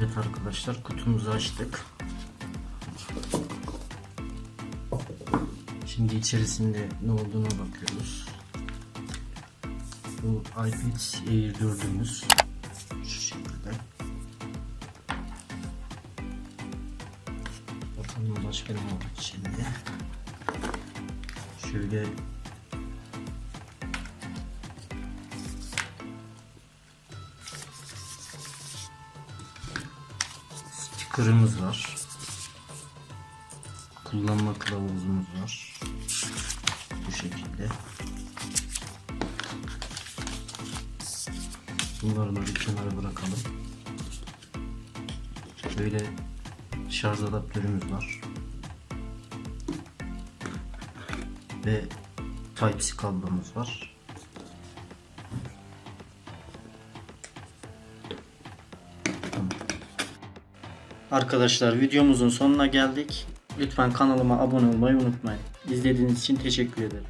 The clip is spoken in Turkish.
Evet arkadaşlar kutumuzu açtık. Şimdi içerisinde ne olduğuna bakıyoruz. Bu iPad Air 4'ümüz şu şekilde. Bakalım başka ne var içinde. Şöyle Sticker'ımız var. Kullanma kılavuzumuz var. Bu şekilde. Bunları da bir kenara bırakalım. Böyle şarj adaptörümüz var. Ve Type-C kablomuz var. Arkadaşlar videomuzun sonuna geldik. Lütfen kanalıma abone olmayı unutmayın. İzlediğiniz için teşekkür ederim.